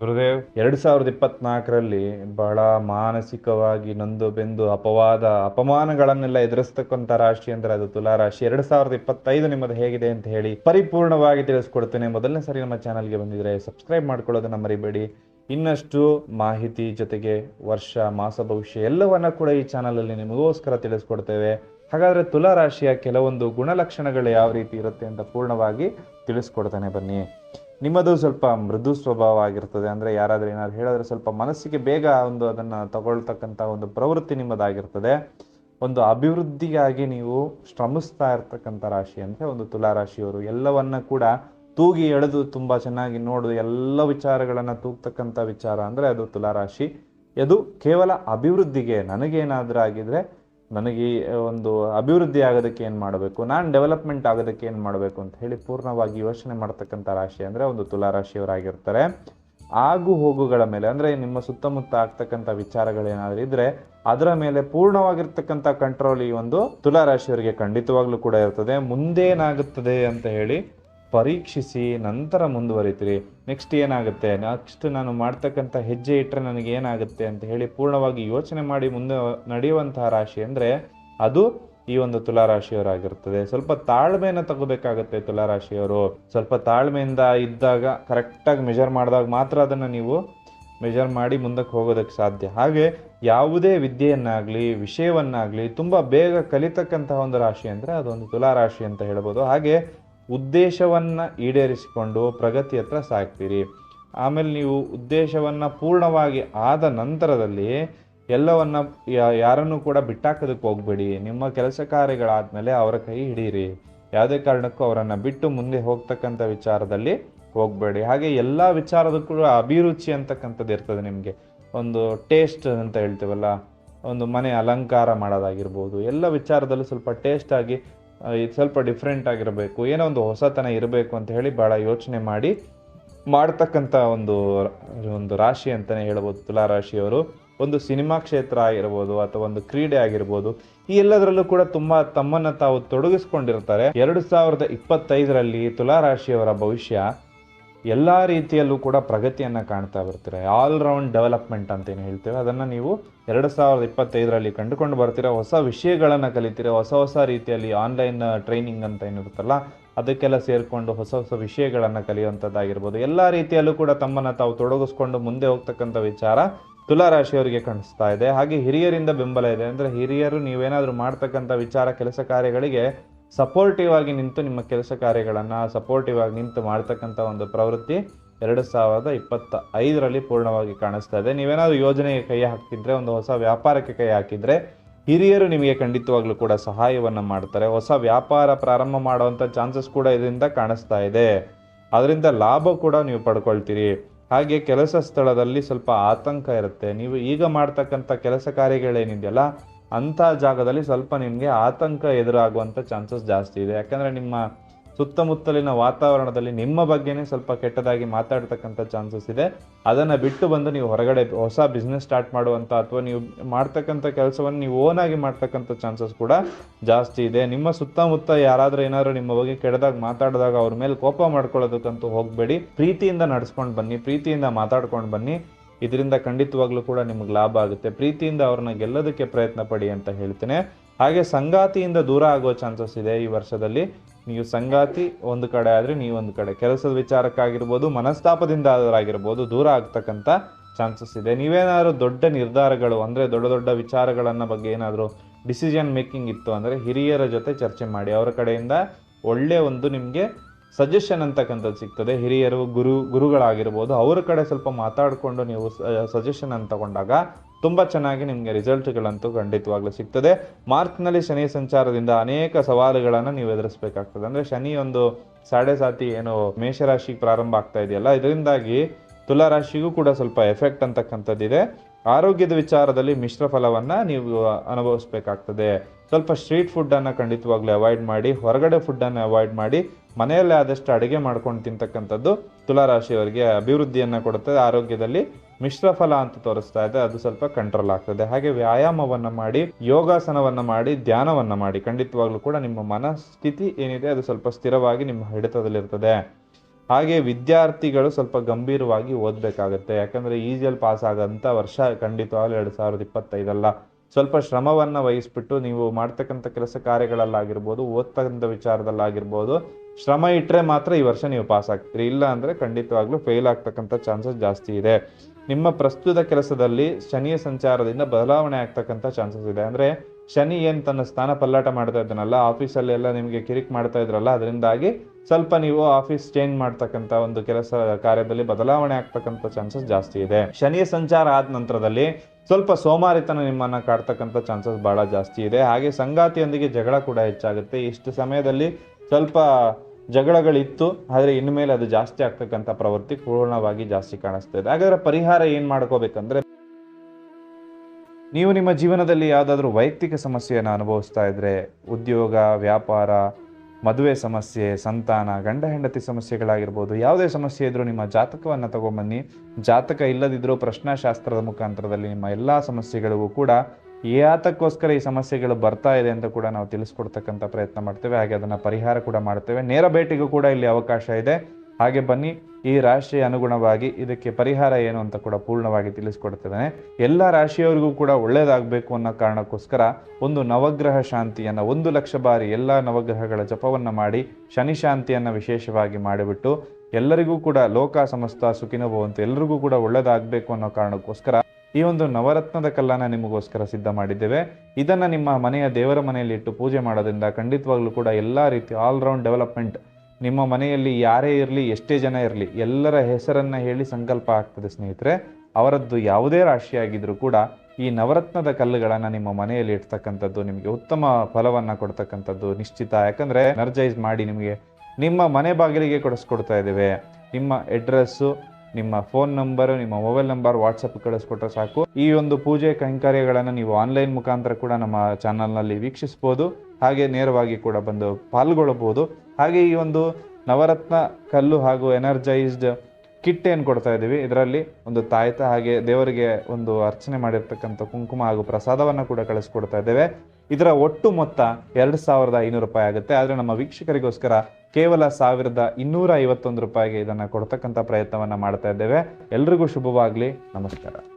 ಗುರುದೇವ್, ಎರಡು ಸಾವಿರದ ಇಪ್ಪತ್ನಾಲ್ಕರಲ್ಲಿ ಬಹಳ ಮಾನಸಿಕವಾಗಿ ನೊಂದು ಬೆಂದು ಅಪವಾದ ಅಪಮಾನಗಳನ್ನೆಲ್ಲ ಎದುರಿಸ್ತಕ್ಕಂಥ ರಾಶಿ ಅಂದ್ರೆ ಅದು ತುಲಾ ರಾಶಿ. ಎರಡು ಸಾವಿರದ ಇಪ್ಪತ್ತೈದು ನಿಮ್ಮದು ಹೇಗಿದೆ ಅಂತ ಹೇಳಿ ಪರಿಪೂರ್ಣವಾಗಿ ತಿಳಿಸ್ಕೊಡ್ತೇನೆ. ಮೊದಲನೇ ಸರಿ ನಮ್ಮ ಚಾನಲ್ಗೆ ಬಂದಿದ್ರೆ ಸಬ್ಸ್ಕ್ರೈಬ್ ಮಾಡ್ಕೊಳ್ಳೋದನ್ನ ಮರಿಬೇಡಿ. ಇನ್ನಷ್ಟು ಮಾಹಿತಿ ಜೊತೆಗೆ ವರ್ಷ, ಮಾಸ, ಭವಿಷ್ಯ ಎಲ್ಲವನ್ನ ಕೂಡ ಈ ಚಾನಲಲ್ಲಿ ನಿಮಗೋಸ್ಕರ ತಿಳಿಸ್ಕೊಡ್ತೇವೆ. ಹಾಗಾದ್ರೆ ತುಲಾ ರಾಶಿಯ ಕೆಲವೊಂದು ಗುಣಲಕ್ಷಣಗಳು ಯಾವ ರೀತಿ ಇರುತ್ತೆ ಅಂತ ಪೂರ್ಣವಾಗಿ ತಿಳಿಸ್ಕೊಡ್ತೇನೆ ಬನ್ನಿ. ನಿಮ್ಮದು ಸ್ವಲ್ಪ ಮೃದು ಸ್ವಭಾವ ಆಗಿರ್ತದೆ ಅಂದ್ರೆ ಯಾರಾದರೂ ಏನಾದ್ರು ಹೇಳಿದ್ರೆ ಸ್ವಲ್ಪ ಮನಸ್ಸಿಗೆ ಬೇಗ ಒಂದು ಅದನ್ನ ತಗೊಳ್ತಕ್ಕಂಥ ಒಂದು ಪ್ರವೃತ್ತಿ ನಿಮ್ಮದಾಗಿರ್ತದೆ. ಒಂದು ಅಭಿವೃದ್ಧಿಗಾಗಿ ನೀವು ಶ್ರಮಿಸ್ತಾ ಇರ್ತಕ್ಕಂಥ ರಾಶಿ ಅಂದ್ರೆ ಒಂದು ತುಲಾ ರಾಶಿಯವರು. ಎಲ್ಲವನ್ನ ಕೂಡ ತೂಗಿ ಎಳೆದು ತುಂಬಾ ಚೆನ್ನಾಗಿ ನೋಡು, ಎಲ್ಲ ವಿಚಾರಗಳನ್ನ ತೂಗ್ತಕ್ಕಂಥ ವಿಚಾರ ಅಂದ್ರೆ ಅದು ತುಲಾ ರಾಶಿ. ಇದು ಕೇವಲ ಅಭಿವೃದ್ಧಿಗೆ ನನಗೇನಾದರೂ ಆಗಿದ್ರೆ ನನಗೆ ಒಂದು ಅಭಿವೃದ್ಧಿ ಆಗೋದಕ್ಕೆ ಏನು ಮಾಡಬೇಕು, ನಾನು ಡೆವಲಪ್ಮೆಂಟ್ ಆಗೋದಕ್ಕೆ ಏನು ಮಾಡಬೇಕು ಅಂತ ಹೇಳಿ ಪೂರ್ಣವಾಗಿ ಯೋಚನೆ ಮಾಡ್ತಕ್ಕಂಥ ರಾಶಿ ಅಂದರೆ ಒಂದು ತುಲಾ ರಾಶಿಯವರಾಗಿರ್ತಾರೆ. ಆಗು ಹೋಗುಗಳ ಮೇಲೆ ಅಂದರೆ ನಿಮ್ಮ ಸುತ್ತಮುತ್ತ ಆಗ್ತಕ್ಕಂಥ ವಿಚಾರಗಳೇನಾದರೂ ಇದ್ದರೆ ಅದರ ಮೇಲೆ ಪೂರ್ಣವಾಗಿರ್ತಕ್ಕಂಥ ಕಂಟ್ರೋಲ್ ಈ ಒಂದು ತುಲಾ ರಾಶಿಯವರಿಗೆ ಖಂಡಿತವಾಗ್ಲೂ ಕೂಡ ಇರ್ತದೆ. ಮುಂದೇನಾಗುತ್ತದೆ ಅಂತ ಹೇಳಿ ಪರೀಕ್ಷಿಸಿ ನಂತರ ಮುಂದುವರಿತೀರಿ. ನೆಕ್ಸ್ಟ್ ಏನಾಗುತ್ತೆ? ನೆಕ್ಸ್ಟ್ ನಾನು ಮಾಡ್ತಕ್ಕಂಥ ಹೆಜ್ಜೆ ಇಟ್ಟರೆ ನನಗೆ ಏನಾಗುತ್ತೆ ಅಂತ ಹೇಳಿ ಪೂರ್ಣವಾಗಿ ಯೋಚನೆ ಮಾಡಿ ಮುಂದೆ ನಡೆಯುವಂತಹ ರಾಶಿ ಅಂದರೆ ಅದು ಈ ಒಂದು ತುಲಾರಾಶಿಯವರಾಗಿರ್ತದೆ. ಸ್ವಲ್ಪ ತಾಳ್ಮೆಯನ್ನು ತಗೋಬೇಕಾಗತ್ತೆ ತುಲಾರಾಶಿಯವರು. ಸ್ವಲ್ಪ ತಾಳ್ಮೆಯಿಂದ ಇದ್ದಾಗ ಕರೆಕ್ಟಾಗಿ ಮೆಜರ್ ಮಾಡಿದಾಗ ಮಾತ್ರ ಅದನ್ನು ನೀವು ಮೆಜರ್ ಮಾಡಿ ಮುಂದಕ್ಕೆ ಹೋಗೋದಕ್ಕೆ ಸಾಧ್ಯ. ಹಾಗೆ ಯಾವುದೇ ವಿದ್ಯೆಯನ್ನಾಗಲಿ, ವಿಷಯವನ್ನಾಗಲಿ ತುಂಬ ಬೇಗ ಕಲಿತಕ್ಕಂತಹ ಒಂದು ರಾಶಿ ಅಂದರೆ ಅದೊಂದು ತುಲಾರಾಶಿ ಅಂತ ಹೇಳ್ಬೋದು. ಹಾಗೆ ಉದ್ದೇಶವನ್ನು ಈಡೇರಿಸಿಕೊಂಡು ಪ್ರಗತಿ ಹತ್ರ ಸಾಕ್ತೀರಿ ಆಮೇಲೆ ನೀವು ಉದ್ದೇಶವನ್ನು ಪೂರ್ಣವಾಗಿ ಆದ ನಂತರದಲ್ಲಿ ಎಲ್ಲವನ್ನು ಯಾರನ್ನು ಕೂಡ ಬಿಟ್ಟಾಕೋದಕ್ಕೆ ಹೋಗ್ಬೇಡಿ. ನಿಮ್ಮ ಕೆಲಸ ಕಾರ್ಯಗಳಾದಮೇಲೆ ಅವರ ಕೈ ಹಿಡೀರಿ. ಯಾವುದೇ ಕಾರಣಕ್ಕೂ ಅವರನ್ನು ಬಿಟ್ಟು ಮುಂದೆ ಹೋಗ್ತಕ್ಕಂಥ ವಿಚಾರದಲ್ಲಿ ಹೋಗಬೇಡಿ. ಹಾಗೆ ಎಲ್ಲ ವಿಚಾರದಕ್ಕೂ ಅಭಿರುಚಿ ಅಂತಕ್ಕಂಥದ್ದು ಇರ್ತದೆ ನಿಮಗೆ. ಒಂದು ಟೇಸ್ಟ್ ಅಂತ ಹೇಳ್ತೀವಲ್ಲ, ಒಂದು ಮನೆ ಅಲಂಕಾರ ಮಾಡೋದಾಗಿರ್ಬೋದು, ಎಲ್ಲ ವಿಚಾರದಲ್ಲೂ ಸ್ವಲ್ಪ ಟೇಸ್ಟಾಗಿ ಇದು ಸ್ವಲ್ಪ ಡಿಫ್ರೆಂಟ್ ಆಗಿರಬೇಕು. ಏನೋ ಒಂದು ಹೊಸತನ ಇರಬೇಕು ಅಂತ ಹೇಳಿ ಭಾಳ ಯೋಚನೆ ಮಾಡಿ ಮಾಡ್ತಕ್ಕಂಥ ಒಂದು ಒಂದು ರಾಶಿ ಅಂತಲೇ ಹೇಳ್ಬೋದು. ತುಲಾ ರಾಶಿಯವರು ಒಂದು ಸಿನಿಮಾ ಕ್ಷೇತ್ರ ಆಗಿರ್ಬೋದು ಅಥವಾ ಒಂದು ಕ್ರೀಡೆ ಆಗಿರ್ಬೋದು, ಈ ಎಲ್ಲದರಲ್ಲೂ ಕೂಡ ತುಂಬಾ ತಮ್ಮನ್ನು ತಾವು ತೊಡಗಿಸ್ಕೊಂಡಿರ್ತಾರೆ. ಎರಡು ಸಾವಿರದ ಇಪ್ಪತ್ತೈದರಲ್ಲಿ ತುಲಾ ರಾಶಿಯವರ ಭವಿಷ್ಯ ಎಲ್ಲ ರೀತಿಯಲ್ಲೂ ಕೂಡ ಪ್ರಗತಿಯನ್ನು ಕಾಣ್ತಾ ಬರ್ತೀರ? ಆಲ್ ರೌಂಡ್ ಡೆವಲಪ್ಮೆಂಟ್ ಅಂತ ಏನು ಹೇಳ್ತೇವೆ ಅದನ್ನು ನೀವು ಎರಡು ಸಾವಿರದ ಇಪ್ಪತ್ತೈದರಲ್ಲಿ ಕಂಡುಕೊಂಡು ಬರ್ತೀರ? ಹೊಸ ವಿಷಯಗಳನ್ನು ಕಲಿತೀರ? ಹೊಸ ಹೊಸ ರೀತಿಯಲ್ಲಿ ಆನ್ಲೈನ್ ಟ್ರೈನಿಂಗ್ ಅಂತ ಏನಿರುತ್ತಲ್ಲ, ಅದಕ್ಕೆಲ್ಲ ಸೇರಿಕೊಂಡು ಹೊಸ ಹೊಸ ವಿಷಯಗಳನ್ನು ಕಲಿಯುವಂಥದ್ದಾಗಿರ್ಬೋದು. ಎಲ್ಲ ರೀತಿಯಲ್ಲೂ ಕೂಡ ತಮ್ಮನ್ನು ತಾವು ತೊಡಗಿಸ್ಕೊಂಡು ಮುಂದೆ ಹೋಗ್ತಕ್ಕಂಥ ವಿಚಾರ ತುಲಾರಾಶಿಯವರಿಗೆ ಕಾಣಿಸ್ತಾ ಇದೆ. ಹಾಗೆ ಹಿರಿಯರಿಂದ ಬೆಂಬಲ ಇದೆ. ಅಂದರೆ ಹಿರಿಯರು ನೀವೇನಾದರೂ ಮಾಡ್ತಕ್ಕಂಥ ವಿಚಾರ, ಕೆಲಸ ಕಾರ್ಯಗಳಿಗೆ ಸಪೋರ್ಟಿವ್ ಆಗಿ ನಿಂತು ನಿಮ್ಮ ಕೆಲಸ ಕಾರ್ಯಗಳನ್ನು ಸಪೋರ್ಟಿವ್ ಆಗಿ ನಿಂತು ಮಾಡ್ತಕ್ಕಂಥ ಒಂದು ಪ್ರವೃತ್ತಿ ಎರಡು ಸಾವಿರದ ಇಪ್ಪತ್ತ ಐದರಲ್ಲಿ ಪೂರ್ಣವಾಗಿ ಕಾಣಿಸ್ತಾ ಇದೆ. ನೀವೇನಾದರೂ ಯೋಜನೆಗೆ ಕೈ ಹಾಕ್ತಿದ್ರೆ, ಒಂದು ಹೊಸ ವ್ಯಾಪಾರಕ್ಕೆ ಕೈ ಹಾಕಿದ್ರೆ, ಹಿರಿಯರು ನಿಮಗೆ ಖಂಡಿತವಾಗ್ಲೂ ಕೂಡ ಸಹಾಯವನ್ನು ಮಾಡ್ತಾರೆ. ಹೊಸ ವ್ಯಾಪಾರ ಪ್ರಾರಂಭ ಮಾಡುವಂಥ ಚಾನ್ಸಸ್ ಕೂಡ ಇದರಿಂದ ಕಾಣಿಸ್ತಾ ಇದೆ. ಅದರಿಂದ ಲಾಭ ಕೂಡ ನೀವು ಪಡ್ಕೊಳ್ತೀರಿ. ಹಾಗೆ ಕೆಲಸ ಸ್ಥಳದಲ್ಲಿ ಸ್ವಲ್ಪ ಆತಂಕ ಇರುತ್ತೆ. ನೀವು ಈಗ ಮಾಡ್ತಕ್ಕಂಥ ಕೆಲಸ ಕಾರ್ಯಗಳೇನಿದೆಯಲ್ಲ ಅಂಥ ಜಾಗದಲ್ಲಿ ಸ್ವಲ್ಪ ನಿಮಗೆ ಆತಂಕ ಎದುರಾಗುವಂಥ ಚಾನ್ಸಸ್ ಜಾಸ್ತಿ ಇದೆ. ಯಾಕಂದರೆ ನಿಮ್ಮ ಸುತ್ತಮುತ್ತಲಿನ ವಾತಾವರಣದಲ್ಲಿ ನಿಮ್ಮ ಬಗ್ಗೆನೇ ಸ್ವಲ್ಪ ಕೆಟ್ಟದಾಗಿ ಮಾತಾಡ್ತಕ್ಕಂಥ ಚಾನ್ಸಸ್ ಇದೆ. ಅದನ್ನು ಬಿಟ್ಟು ಬಂದು ನೀವು ಹೊರಗಡೆ ಹೊಸ ಬಿಸ್ನೆಸ್ ಸ್ಟಾರ್ಟ್ ಮಾಡುವಂಥ ಅಥವಾ ನೀವು ಮಾಡ್ತಕ್ಕಂಥ ಕೆಲಸವನ್ನು ನೀವು ಓನ್ ಆಗಿ ಮಾಡ್ತಕ್ಕಂಥ ಚಾನ್ಸಸ್ ಕೂಡ ಜಾಸ್ತಿ ಇದೆ. ನಿಮ್ಮ ಸುತ್ತಮುತ್ತ ಯಾರಾದರೂ ಏನಾದರೂ ನಿಮ್ಮ ಬಗ್ಗೆ ಕೆಡದಾಗ ಮಾತಾಡಿದಾಗ ಅವ್ರ ಮೇಲೆ ಕೋಪ ಮಾಡ್ಕೊಳ್ಳೋದಕ್ಕಂತೂ ಹೋಗಬೇಡಿ. ಪ್ರೀತಿಯಿಂದ ನಡೆಸ್ಕೊಂಡು ಬನ್ನಿ, ಪ್ರೀತಿಯಿಂದ ಮಾತಾಡ್ಕೊಂಡು ಬನ್ನಿ. ಇದರಿಂದ ಖಂಡಿತವಾಗ್ಲೂ ಕೂಡ ನಿಮ್ಗೆ ಲಾಭ ಆಗುತ್ತೆ. ಪ್ರೀತಿಯಿಂದ ಅವ್ರನ್ನ ಗೆಲ್ಲೋದಕ್ಕೆ ಪ್ರಯತ್ನ ಪಡಿ ಅಂತ ಹೇಳ್ತೇನೆ. ಹಾಗೆ ಸಂಗಾತಿಯಿಂದ ದೂರ ಆಗೋ ಚಾನ್ಸಸ್ ಇದೆ ಈ ವರ್ಷದಲ್ಲಿ. ನೀವು ಸಂಗಾತಿ ಒಂದು ಕಡೆ ಆದರೆ ನೀವು ಒಂದು ಕಡೆ. ಕೆಲಸದ ವಿಚಾರಕ್ಕಾಗಿರ್ಬೋದು, ಮನಸ್ತಾಪದಿಂದ ಆದರಾಗಿರ್ಬೋದು ದೂರ ಆಗ್ತಕ್ಕಂಥ ಚಾನ್ಸಸ್ ಇದೆ. ನೀವೇನಾದರೂ ದೊಡ್ಡ ನಿರ್ಧಾರಗಳು ಅಂದರೆ ದೊಡ್ಡ ದೊಡ್ಡ ವಿಚಾರಗಳನ್ನ ಬಗ್ಗೆ ಏನಾದರೂ ಡಿಸಿಷನ್ ಮೇಕಿಂಗ್ ಇತ್ತು ಅಂದರೆ ಹಿರಿಯರ ಜೊತೆ ಚರ್ಚೆ ಮಾಡಿ. ಅವರ ಕಡೆಯಿಂದ ಒಳ್ಳೆಯ ಒಂದು ನಿಮಗೆ ಸಜೆಷನ್ ಅಂತಕ್ಕಂಥದ್ದು ಸಿಗ್ತದೆ. ಹಿರಿಯರು, ಗುರು, ಗುರುಗಳಾಗಿರ್ಬೋದು, ಅವರ ಕಡೆ ಸ್ವಲ್ಪ ಮಾತಾಡಿಕೊಂಡು ನೀವು ಸಜೆಷನ್ ಅಂತ ತಗೊಂಡಾಗ ತುಂಬ ಚೆನ್ನಾಗಿ ನಿಮಗೆ ರಿಸಲ್ಟ್ಗಳಂತೂ ಖಂಡಿತವಾಗ್ಲೂ ಸಿಗ್ತದೆ. ಮಾರ್ಚ್ನಲ್ಲಿ ಶನಿ ಸಂಚಾರದಿಂದ ಅನೇಕ ಸವಾಲುಗಳನ್ನು ನೀವು ಎದುರಿಸಬೇಕಾಗ್ತದೆ. ಅಂದರೆ ಶನಿ ಒಂದು ಸಾಡೆ ಸಾತಿ ಏನು ಮೇಷರಾಶಿಗೆ ಪ್ರಾರಂಭ ಆಗ್ತಾ ಇದೆಯಲ್ಲ, ಇದರಿಂದಾಗಿ ತುಲಾ ರಾಶಿಗೂ ಕೂಡ ಸ್ವಲ್ಪ ಎಫೆಕ್ಟ್ ಅಂತಕ್ಕಂಥದ್ದಿದೆ. ಆರೋಗ್ಯದ ವಿಚಾರದಲ್ಲಿ ಮಿಶ್ರ ಫಲವನ್ನ ನೀವು ಅನುಭವಿಸ್ಬೇಕಾಗ್ತದೆ. ಸ್ವಲ್ಪ ಸ್ಟ್ರೀಟ್ ಫುಡ್ಡನ್ನು ಖಂಡಿತವಾಗ್ಲೂ ಅವಾಯ್ಡ್ ಮಾಡಿ, ಹೊರಗಡೆ ಫುಡ್ಡನ್ನು ಅವಾಯ್ಡ್ ಮಾಡಿ, ಮನೆಯಲ್ಲೇ ಆದಷ್ಟು ಅಡುಗೆ ಮಾಡ್ಕೊಂಡು ತಿಂತಕ್ಕಂಥದ್ದು ತುಲಾ ರಾಶಿಯವರಿಗೆ ಅಭಿವೃದ್ಧಿಯನ್ನು ಕೊಡುತ್ತದೆ ಆರೋಗ್ಯದಲ್ಲಿ ಮಿಶ್ರ ಫಲ ಅಂತ ತೋರಿಸ್ತಾ ಇದೆ, ಅದು ಸ್ವಲ್ಪ ಕಂಟ್ರೋಲ್ ಆಗ್ತದೆ. ಹಾಗೆ ವ್ಯಾಯಾಮವನ್ನ ಮಾಡಿ, ಯೋಗಾಸನವನ್ನ ಮಾಡಿ, ಧ್ಯಾನವನ್ನ ಮಾಡಿ ಖಂಡಿತವಾಗ್ಲೂ ಕೂಡ ನಿಮ್ಮ ಮನಸ್ಥಿತಿ ಏನಿದೆ ಅದು ಸ್ವಲ್ಪ ಸ್ಥಿರವಾಗಿ ನಿಮ್ಮ ಹಿಡಿತದಲ್ಲಿರ್ತದೆ. ಹಾಗೆ ವಿದ್ಯಾರ್ಥಿಗಳು ಸ್ವಲ್ಪ ಗಂಭೀರವಾಗಿ ಓದಬೇಕಾಗತ್ತೆ. ಯಾಕಂದರೆ ಈಸಿಯಲ್ಲಿ ಪಾಸ್ ಆಗೋಂಥ ವರ್ಷ ಖಂಡಿತವಾಗ್ಲೂ ಎರಡು ಸಾವಿರದ ಇಪ್ಪತ್ತೈದಲ್ಲ. ಸ್ವಲ್ಪ ಶ್ರಮವನ್ನು ವಹಿಸ್ಬಿಟ್ಟು ನೀವು ಮಾಡ್ತಕ್ಕಂಥ ಕೆಲಸ ಕಾರ್ಯಗಳಲ್ಲಾಗಿರ್ಬೋದು, ಓದ್ತಕ್ಕಂಥ ವಿಚಾರದಲ್ಲಾಗಿರ್ಬೋದು, ಶ್ರಮ ಇಟ್ಟರೆ ಮಾತ್ರ ಈ ವರ್ಷ ನೀವು ಪಾಸ್ ಆಗ್ತೀರಿ. ಇಲ್ಲ ಅಂದರೆ ಖಂಡಿತವಾಗ್ಲೂ ಫೇಲ್ ಆಗ್ತಕ್ಕಂಥ ಚಾನ್ಸಸ್ ಜಾಸ್ತಿ ಇದೆ. ನಿಮ್ಮ ಪ್ರಸ್ತುತ ಕೆಲಸದಲ್ಲಿ ಶನಿಯ ಸಂಚಾರದಿಂದ ಬದಲಾವಣೆ ಆಗ್ತಕ್ಕಂಥ ಚಾನ್ಸಸ್ ಇದೆ. ಅಂದರೆ ಶನಿ ಏನು ತನ್ನ ಸ್ಥಾನ ಪಲ್ಲಾಟ ಮಾಡ್ತಾ ಇದ್ದಾನಲ್ಲ ಆಫೀಸಲ್ಲಿ ಎಲ್ಲ ನಿಮಗೆ ಕಿರಿಕ್ ಮಾಡ್ತಾ ಇದ್ರಲ್ಲ, ಅದರಿಂದಾಗಿ ಸ್ವಲ್ಪ ನೀವು ಆಫೀಸ್ ಚೇಂಜ್ ಮಾಡ್ತಕ್ಕಂಥ ಒಂದು ಕೆಲಸ ಕಾರ್ಯದಲ್ಲಿ ಬದಲಾವಣೆ ಆಗ್ತಕ್ಕಂಥ ಚಾನ್ಸಸ್ ಜಾಸ್ತಿ ಇದೆ. ಶನಿಯ ಸಂಚಾರ ಆದ ನಂತರದಲ್ಲಿ ಸ್ವಲ್ಪ ಸೋಮಾರಿತನ ನಿಮ್ಮನ್ನ ಕಾಡ್ತಕ್ಕಂಥ ಚಾನ್ಸಸ್ ಬಹಳ ಜಾಸ್ತಿ ಇದೆ. ಹಾಗೆ ಸಂಗಾತಿಯೊಂದಿಗೆ ಜಗಳ ಕೂಡ ಹೆಚ್ಚಾಗುತ್ತೆ. ಇಷ್ಟು ಸಮಯದಲ್ಲಿ ಸ್ವಲ್ಪ ಜಗಳಗಳಿತ್ತು, ಆದರೆ ಇನ್ಮೇಲೆ ಅದು ಜಾಸ್ತಿ ಆಗ್ತಕ್ಕಂಥ ಪ್ರವೃತ್ತಿ ಪೂರ್ಣವಾಗಿ ಜಾಸ್ತಿ ಕಾಣಿಸ್ತಾ ಇದೆ. ಹಾಗಾದ್ರೆ ಪರಿಹಾರ ಏನು ಮಾಡ್ಕೋಬೇಕಂದ್ರೆ, ನೀವು ನಿಮ್ಮ ಜೀವನದಲ್ಲಿ ಯಾವುದಾದ್ರೂ ವೈಯಕ್ತಿಕ ಸಮಸ್ಯೆಯನ್ನು ಅನುಭವಿಸ್ತಾ ಇದ್ರೆ, ಉದ್ಯೋಗ, ವ್ಯಾಪಾರ ಮದುವೆ ಸಮಸ್ಯೆ, ಸಂತಾನ, ಗಂಡ ಹೆಂಡತಿ ಸಮಸ್ಯೆಗಳಾಗಿರ್ಬೋದು, ಯಾವುದೇ ಸಮಸ್ಯೆ ಇದ್ದರೂ ನಿಮ್ಮ ಜಾತಕವನ್ನು ತಗೊಂಬನ್ನಿ. ಜಾತಕ ಇಲ್ಲದಿದ್ದರೂ ಪ್ರಶ್ನಾಶಾಸ್ತ್ರದ ಮುಖಾಂತರದಲ್ಲಿ ನಿಮ್ಮ ಎಲ್ಲ ಸಮಸ್ಯೆಗಳಿಗೂ ಕೂಡ ಯಾತಕ್ಕೋಸ್ಕರ ಈ ಸಮಸ್ಯೆಗಳು ಬರ್ತಾ ಇದೆ ಅಂತ ಕೂಡ ನಾವು ತಿಳಿಸ್ಕೊಡ್ತಕ್ಕಂಥ ಪ್ರಯತ್ನ ಮಾಡ್ತೇವೆ. ಹಾಗೆ ಅದನ್ನು ಪರಿಹಾರ ಕೂಡ ಮಾಡ್ತೇವೆ. ನೇರ ಭೇಟಿಗೂ ಕೂಡ ಇಲ್ಲಿ ಅವಕಾಶ ಇದೆ. ಹಾಗೆ ಬನ್ನಿ. ಈ ರಾಶಿಯ ಅನುಗುಣವಾಗಿ ಇದಕ್ಕೆ ಪರಿಹಾರ ಏನು ಅಂತ ಕೂಡ ಪೂರ್ಣವಾಗಿ ತಿಳಿಸ್ಕೊಡ್ತಿದ್ದಾನೆ ಎಲ್ಲ ರಾಶಿಯವರಿಗೂ ಕೂಡ ಒಳ್ಳೆಯದಾಗಬೇಕು ಅನ್ನೋ ಕಾರಣಕ್ಕೋಸ್ಕರ ಒಂದು ನವಗ್ರಹ ಶಾಂತಿಯನ್ನು, ಒಂದು ಲಕ್ಷ ಬಾರಿ ಎಲ್ಲ ನವಗ್ರಹಗಳ ಜಪವನ್ನು ಮಾಡಿ, ಶನಿ ಶಾಂತಿಯನ್ನು ವಿಶೇಷವಾಗಿ ಮಾಡಿಬಿಟ್ಟು, ಎಲ್ಲರಿಗೂ ಕೂಡ ಲೋಕ, ಸಮಸ್ತ, ಸುಖಿನ ಭವಂತ ಎಲ್ಲರಿಗೂ ಕೂಡ ಒಳ್ಳೆಯದಾಗಬೇಕು ಅನ್ನೋ ಕಾರಣಕ್ಕೋಸ್ಕರ ಈ ಒಂದು ನವರತ್ನದ ಕಲ್ಲನ್ನು ನಿಮಗೋಸ್ಕರ ಸಿದ್ಧ ಮಾಡಿದ್ದೇವೆ. ಇದನ್ನು ನಿಮ್ಮ ಮನೆಯ ದೇವರ ಮನೆಯಲ್ಲಿ ಇಟ್ಟು ಪೂಜೆ ಮಾಡೋದ್ರಿಂದ ಖಂಡಿತವಾಗ್ಲೂ ಕೂಡ ಎಲ್ಲ ರೀತಿ ಆಲ್ರೌಂಡ್ ಡೆವಲಪ್ಮೆಂಟ್ ನಿಮ್ಮ ಮನೆಯಲ್ಲಿ ಯಾರೇ ಇರಲಿ, ಎಷ್ಟೇ ಜನ ಇರಲಿ, ಎಲ್ಲರ ಹೆಸರನ್ನು ಹೇಳಿ ಸಂಕಲ್ಪ ಆಗ್ತದೆ ಸ್ನೇಹಿತರೆ. ಅವರದ್ದು ಯಾವುದೇ ರಾಶಿಯಾಗಿದ್ದರೂ ಕೂಡ ಈ ನವರತ್ನದ ಕಲ್ಲುಗಳನ್ನು ನಿಮ್ಮ ಮನೆಯಲ್ಲಿ ಇಡ್ತಕ್ಕಂಥದ್ದು, ನಿಮಗೆ ಉತ್ತಮ ಫಲವನ್ನು ಕೊಡ್ತಕ್ಕಂಥದ್ದು ನಿಶ್ಚಿತ. ಯಾಕಂದರೆ ಎನರ್ಜೈಸ್ ಮಾಡಿ ನಿಮಗೆ ನಿಮ್ಮ ಮನೆ ಬಾಗಿಲಿಗೆ ಕೊಡಿಸ್ಕೊಡ್ತಾ ಇದ್ದೇವೆ. ನಿಮ್ಮ ಎಡ್ರೆಸ್ಸು ನಿಮ್ಮ ಫೋನ್ ನಂಬರ್ ನಿಮ್ಮ ಮೊಬೈಲ್ ನಂಬರ್ ವಾಟ್ಸಪ್ ಕಳಿಸ್ಕೊಟ್ರೆ ಸಾಕು. ಈ ಒಂದು ಪೂಜೆ ಕೈಂಕರ್ಯಗಳನ್ನು ನೀವು ಆನ್ಲೈನ್ ಮುಖಾಂತರ ಕೂಡ ನಮ್ಮ ಚಾನಲ್ನಲ್ಲಿ ವೀಕ್ಷಿಸ್ಬೋದು. ಹಾಗೆ ನೇರವಾಗಿ ಕೂಡ ಬಂದು ಪಾಲ್ಗೊಳ್ಳಬಹುದು. ಹಾಗೆ ಈ ಒಂದು ನವರತ್ನ ಕಲ್ಲು ಹಾಗೂ ಎನರ್ಜೈಸ್ಡ್ ಕಿಟ್ ಏನು ಕೊಡ್ತಾ ಇದ್ದೀವಿ. ಇದರಲ್ಲಿ ಒಂದು ತಾಯ್ತ ಹಾಗೆ ದೇವರಿಗೆ ಒಂದು ಅರ್ಚನೆ ಮಾಡಿರ್ತಕ್ಕಂಥ ಕುಂಕುಮ ಹಾಗೂ ಪ್ರಸಾದವನ್ನು ಕೂಡ ಕಳಿಸ್ಕೊಡ್ತಾ ಇದ್ದೇವೆ. ಇದರ ಒಟ್ಟು ಮೊತ್ತ ಎರಡು ಸಾವಿರದ ಐನೂರು ರೂಪಾಯಿ ಆಗುತ್ತೆ. ಆದರೆ ನಮ್ಮ ವೀಕ್ಷಕರಿಗೋಸ್ಕರ ಕೇವಲ ಸಾವಿರದ ಇನ್ನೂರ ಐವತ್ತೊಂದು ರೂಪಾಯಿಗೆ ಇದನ್ನು ಕೊಡ್ತಕ್ಕಂಥ ಪ್ರಯತ್ನವನ್ನು ಮಾಡ್ತಾ ಇದ್ದೇವೆ. ಎಲ್ರಿಗೂ ಶುಭವಾಗಲಿ. ನಮಸ್ಕಾರ.